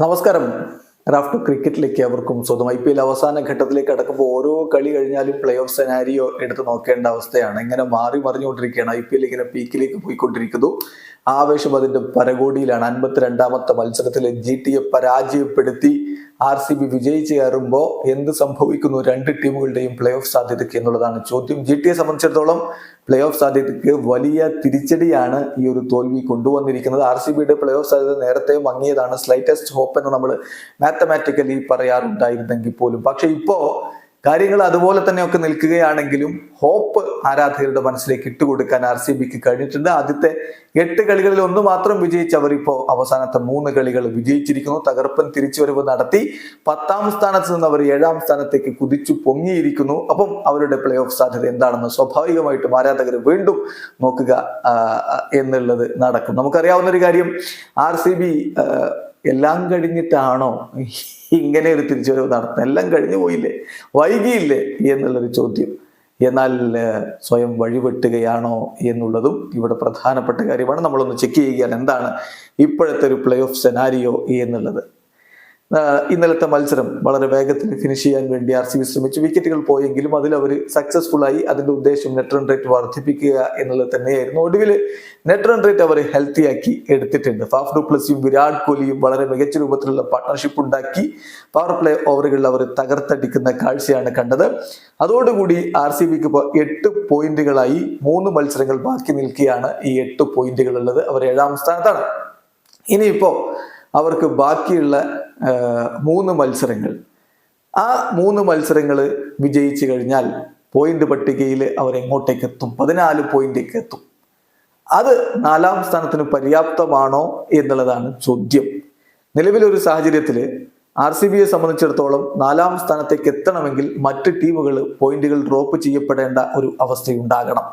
നമസ്കാരം. Raf to ക്രിക്കറ്റിലേക്ക് അവർക്കും സ്വന്തം ഐ പി എൽ അവസാന ഘട്ടത്തിലേക്ക് കടക്കുമ്പോൾ ഓരോ കളി കഴിഞ്ഞാലും പ്ലേ ഓഫ് സെനാരിയോ എടുത്ത് നോക്കേണ്ട അവസ്ഥയാണ്. ഇങ്ങനെ മാറി മറിഞ്ഞുകൊണ്ടിരിക്കുകയാണ് ഐ പി എൽ ഇങ്ങനെ പീക്കിലേക്ക് പോയിക്കൊണ്ടിരിക്കുന്നു. ആവേശം അതിന്റെ പരകോടിയിലാണ്. അൻപത്തിരണ്ടാമത്തെ മത്സരത്തിൽ ജി ടിയെ പരാജയപ്പെടുത്തി. ആർ സി ബി വിജയിച്ച് കയറുമ്പോൾ എന്ത് സംഭവിക്കുന്നു? രണ്ട് ടീമുകളുടെയും പ്ലേ ഓഫ് സാധ്യതയ്ക്ക് എന്നുള്ളതാണ് ചോദ്യം. ജി ടിയെ സംബന്ധിച്ചിടത്തോളം പ്ലേ ഓഫ് സാധ്യതയ്ക്ക് വലിയ തിരിച്ചടിയാണ് ഈ ഒരു തോൽവി കൊണ്ടുവന്നിരിക്കുന്നത്. ആർ സി ബിയുടെ പ്ലേ ഓഫ് സാധ്യത നേരത്തെ മങ്ങിയതാണ്. സ്ലൈറ്റസ്റ്റ് ഹോപ്പ് എന്ന് നമ്മൾ മാത്തമാറ്റിക്കലി പറയാറുണ്ടായിരുന്നെങ്കിൽ പോലും. പക്ഷെ ഇപ്പോ കാര്യങ്ങൾ അതുപോലെ തന്നെയൊക്കെ നിൽക്കുകയാണെങ്കിലും ഹോപ്പ് ആരാധകരുടെ മനസ്സിലേക്ക് ഇട്ടുകൊടുക്കാൻ ആർ സി ബിക്ക് കഴിഞ്ഞിട്ടുണ്ട്. ആദ്യത്തെ എട്ട് കളികളിൽ ഒന്ന് മാത്രം വിജയിച്ച് അവരിപ്പോ അവസാനത്തെ മൂന്ന് കളികൾ വിജയിച്ചിരിക്കുന്നു. തകർപ്പൻ തിരിച്ചുവരവ് നടത്തി. പത്താം സ്ഥാനത്ത് നിന്ന് അവർ ഏഴാം സ്ഥാനത്തേക്ക് കുതിച്ചു പൊങ്ങിയിരിക്കുന്നു. അപ്പം അവരുടെ പ്ലേ ഓഫ് സാധ്യത എന്താണെന്ന് സ്വാഭാവികമായിട്ടും ആരാധകർ വീണ്ടും നോക്കുക എന്നുള്ളത് നടക്കും. നമുക്കറിയാവുന്ന ഒരു കാര്യം ആർ സി ബി എല്ലാം കഴിഞ്ഞിട്ടാണോ ഇങ്ങനെ ഒരു തിരിച്ചുവരവ് നടത്തുന്നത്? എല്ലാം കഴിഞ്ഞു പോയില്ലേ? വൈകിയില്ലേ? എന്നുള്ളൊരു ചോദ്യം. എന്നാൽ സ്വയം വഴിവെട്ടുകയാണോ എന്നുള്ളതും ഇവിടെ പ്രധാനപ്പെട്ട കാര്യമാണ്. നമ്മളൊന്ന് ചെക്ക് ചെയ്യുകയാണ്. എന്താണ് ഇപ്പോഴത്തെ ഒരു പ്ലേ ഓഫ് സെനാരിയോ എന്നുള്ളത്. ഇന്നലത്തെ മത്സരം വളരെ വേഗത്തിൽ ഫിനിഷ് ചെയ്യാൻ വേണ്ടി ആർ സി ബി ശ്രമിച്ചു വിക്കറ്റുകൾ പോയെങ്കിലും അതിൽ അവർ സക്സസ്ഫുൾ ആയി അതിന്റെ ഉദ്ദേശം നെറ്റ് റൺ റേറ്റ് വർദ്ധിപ്പിക്കുക എന്നുള്ളത് തന്നെയായിരുന്നു. ഒടുവിൽ നെറ്റ് റൺ റേറ്റ് അവർ ഹെൽത്തി ആക്കി എടുത്തിട്ടുണ്ട്. ഫാഫ് ഡുപ്ലസിയും വിരാട് കോഹ്ലിയും വളരെ മികച്ച രൂപത്തിലുള്ള പാർട്ണർഷിപ്പ് ഉണ്ടാക്കി. പവർ പ്ലേ ഓവറുകളിൽ അവർ തകർത്തടിക്കുന്ന കാഴ്ചയാണ് കണ്ടത്. അതോടുകൂടി ആർ സി ബിക്ക് ഇപ്പോൾ എട്ട് പോയിന്റുകളായി മൂന്ന് മത്സരങ്ങൾ ബാക്കി നിൽക്കുകയാണ് ഈ എട്ട് പോയിന്റുകൾ ഉള്ളത്. അവർ ഏഴാം സ്ഥാനത്താണ്. ഇനിയിപ്പോ അവർക്ക് ബാക്കിയുള്ള മൂന്ന് മത്സരങ്ങൾ. ആ മൂന്ന് മത്സരങ്ങൾ വിജയിച്ചു കഴിഞ്ഞാൽ പോയിന്റ് പട്ടികയിൽ അവർ എങ്ങോട്ടേക്ക് എത്തും പതിനാല് പോയിന്റേക്ക് എത്തും അത് നാലാം സ്ഥാനത്തിന് പര്യാപ്തമാണോ എന്നുള്ളതാണ് ചോദ്യം. നിലവിലൊരു സാഹചര്യത്തിൽ ആർ സി ബിയെ സംബന്ധിച്ചിടത്തോളം നാലാം സ്ഥാനത്തേക്ക് എത്തണമെങ്കിൽ മറ്റ് ടീമുകൾ പോയിന്റുകൾ ഡ്രോപ്പ് ചെയ്യപ്പെടേണ്ട ഒരു അവസ്ഥയുണ്ടാകണം.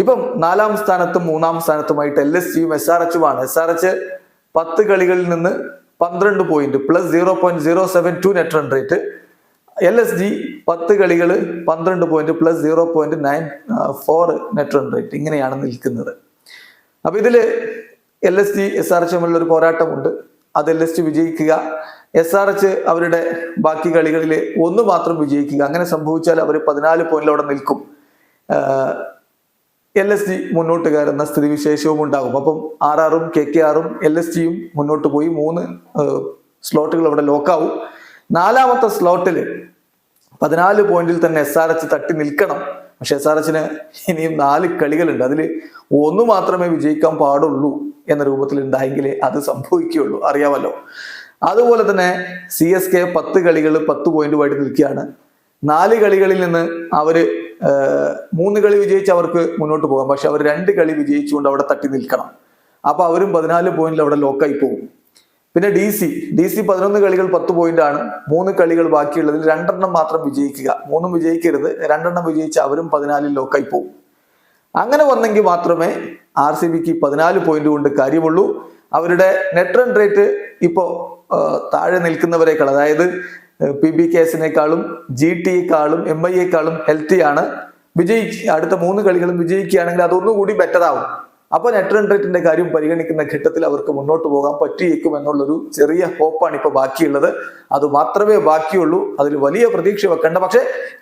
ഇപ്പം നാലാം സ്ഥാനത്തും മൂന്നാം സ്ഥാനത്തുമായിട്ട് എൽ എസ് സിയും എസ് ആർ എച്ചുമാണ് എസ് ആർ എച്ച് പത്ത് കളികളിൽ നിന്ന് പന്ത്രണ്ട് point plus zero point zero seven two net run rate L S G പത്ത് കളികൾ പന്ത്രണ്ട് point plus zero point nine four net run rate ഇങ്ങനെയാണ് നിൽക്കുന്നത്. അപ്പൊ ഇതിൽ L S G S R H തമ്മിലുള്ള ഒരു പോരാട്ടമുണ്ട്. അത് എൽ എസ് ജി വിജയിക്കുക. എസ് ആർ എച്ച് അവരുടെ ബാക്കി കളികളിൽ ഒന്ന് മാത്രം വിജയിക്കുക. അങ്ങനെ സംഭവിച്ചാൽ അവർ പതിനാല് പോയിന്റിലവിടെ നിൽക്കും. എൽ എസ് ജി മുന്നോട്ട് കയറുന്ന സ്ഥിതിവിശേഷവും ഉണ്ടാകും. അപ്പം ആർ ആറും കെ കെ ആറും എൽ എസ് ജിയും മുന്നോട്ട് പോയി മൂന്ന് സ്ലോട്ടുകൾ അവിടെ ലോക്കാവും. നാലാമത്തെ സ്ലോട്ടിൽ പതിനാല് പോയിന്റിൽ തന്നെ എസ് ആർ എച്ച് തട്ടി നിൽക്കണം. പക്ഷെ എസ് ആർ എച്ചിന് ഇനിയും നാല് കളികളുണ്ട്. അതിൽ ഒന്ന് മാത്രമേ വിജയിക്കാൻ പാടുള്ളൂ എന്ന രൂപത്തിൽ ഉണ്ടായെങ്കിൽ അത് സംഭവിക്കുകയുള്ളൂ. അറിയാമല്ലോ. അതുപോലെ തന്നെ സി എസ് കെ പത്ത് കളികൾ പത്ത് പോയിന്റുമായിട്ട് നിൽക്കുകയാണ്. നാല് കളികളിൽ നിന്ന് അവർ മൂന്ന് കളി വിജയിച്ച് അവർക്ക് മുന്നോട്ട് പോകാം. പക്ഷെ അവർ രണ്ട് കളി വിജയിച്ചുകൊണ്ട് അവിടെ തട്ടി നിൽക്കണം. അപ്പൊ അവരും പതിനാല് പോയിന്റിൽ അവിടെ ലോക്കായി പോകും. പിന്നെ ഡി സി ഡി സി പതിനൊന്ന് കളികൾ പത്ത് പോയിന്റ് ആണ്. മൂന്ന് കളികൾ ബാക്കിയുള്ളതിൽ രണ്ടെണ്ണം മാത്രം വിജയിക്കുക. മൂന്നും വിജയിക്കരുത്. രണ്ടെണ്ണം വിജയിച്ച് അവരും പതിനാലിൽ ലോക്കായി പോകും. അങ്ങനെ വന്നെങ്കിൽ മാത്രമേ ആർ സി ബിക്ക് പതിനാല് പോയിന്റ് കൊണ്ട് കാര്യമുള്ളൂ. അവരുടെ നെറ്റ് റൺ റേറ്റ് ഇപ്പോ താഴെ നിൽക്കുന്നവരേക്കാൾ അതായത് പി ബി കേസിനേക്കാളും ജി ടിയേക്കാളും എം ഐ എക്കാളും ഹെൽത്തിയാണ്. വിജയിക്ക അടുത്ത മൂന്ന് കളികളും വിജയിക്കുകയാണെങ്കിൽ അതൊന്നുകൂടി ബെറ്റർ ആവും. അപ്പൊ നെറ്റ് റൺ റേറ്റിന്റെ കാര്യം പരിഗണിക്കുന്ന ഘട്ടത്തിൽ അവർക്ക് മുന്നോട്ട് പോകാൻ പറ്റിയേക്കും എന്നുള്ളൊരു ചെറിയ ഹോപ്പാണ് ഇപ്പൊ ബാക്കിയുള്ളത്. അത് മാത്രമേ ബാക്കിയുള്ളൂ. അതിൽ വലിയ പ്രതീക്ഷ വെക്കേണ്ട. പക്ഷേ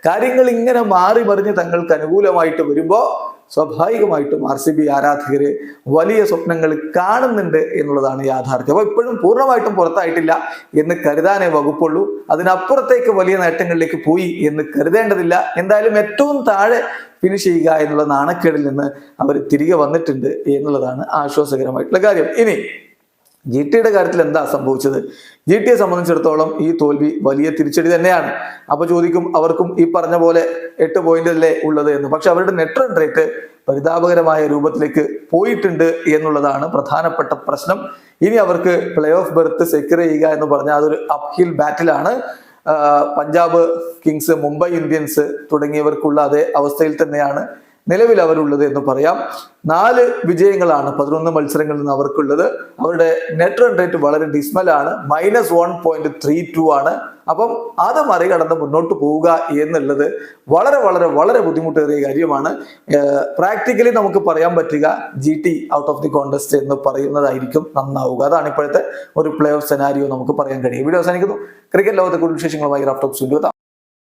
കാര്യങ്ങൾ ഇങ്ങനെ മാറി മറിഞ്ഞ് തങ്ങൾക്ക് അനുകൂലമായിട്ട് വരുമ്പോ സ്വാഭാവികമായിട്ടും ആർ സി ബി ആരാധകര് വലിയ സ്വപ്നങ്ങൾ കാണുന്നുണ്ട് എന്നുള്ളതാണ് യാഥാർത്ഥ്യം. അപ്പൊ ഇപ്പോഴും പൂർണമായിട്ടും പുറത്തായിട്ടില്ല എന്ന് കരുതാനേ വകുപ്പുള്ളൂ. അതിനപ്പുറത്തേക്ക് വലിയ നേട്ടങ്ങളിലേക്ക് പോയി എന്ന് കരുതേണ്ടതില്ല. എന്തായാലും ഏറ്റവും താഴെ ഫിനിഷ് ചെയ്യുക എന്നുള്ള നാണക്കേടിൽ നിന്ന് അവർ തിരികെ വന്നിട്ടുണ്ട് എന്നുള്ളതാണ് ആശ്വാസകരമായിട്ടുള്ള കാര്യം. ഇനി ജി ടിയുടെ കാര്യത്തിൽ എന്താ സംഭവിച്ചത്? ജി ടിയെ സംബന്ധിച്ചിടത്തോളം ഈ തോൽവി വലിയ തിരിച്ചടി തന്നെയാണ്. അപ്പൊ ചോദിക്കും അവർക്കും ഈ പറഞ്ഞ പോലെ എട്ട് പോയിന്റ് അല്ലേ ഉള്ളത് എന്ന്. പക്ഷെ അവരുടെ നെറ്റ് റൺ റേറ്റ് പരിതാപകരമായ രൂപത്തിലേക്ക് പോയിട്ടുണ്ട് എന്നുള്ളതാണ് പ്രധാനപ്പെട്ട പ്രശ്നം. ഇനി അവർക്ക് പ്ലേ ഓഫ് ബെർത്ത് സെക്യൂർ ചെയ്യുക എന്ന് പറഞ്ഞാൽ അതൊരു അപ്ഹിൽ ബാറ്റിലാണ് പഞ്ചാബ് കിങ്സ് മുംബൈ ഇന്ത്യൻസ് തുടങ്ങിയവർക്കുള്ള അതേ അവസ്ഥയിൽ തന്നെയാണ് നിലവിൽ അവരുള്ളത് എന്ന് പറയാം. നാല് വിജയങ്ങളാണ് പതിനൊന്ന് മത്സരങ്ങളിൽ നിന്ന് അവർക്കുള്ളത്. അവരുടെ നെറ്റ് റൺ റേറ്റ് വളരെ ഡിസ്മലാണ് minus one point three two ആണ്. അപ്പം അത് മറികടന്ന് മുന്നോട്ട് പോവുക എന്നുള്ളത് വളരെ വളരെ വളരെ ബുദ്ധിമുട്ടേറിയ കാര്യമാണ്. പ്രാക്ടിക്കലി നമുക്ക് പറയാൻ പറ്റുക G T out of the contest എന്ന് പറയുന്നതായിരിക്കും നന്നാവുക. അതാണ് ഇപ്പോഴത്തെ ഒരു പ്ലേ ഓഫ് സെനാരിയോ നമുക്ക് പറയാൻ കഴിയും വീഡിയോ അവസാനിക്കുന്നു. ക്രിക്കറ്റ് ലോകത്തെ കൂടുതൽ വിശേഷങ്ങളുമായി റാഫ്റ്റോക്സ്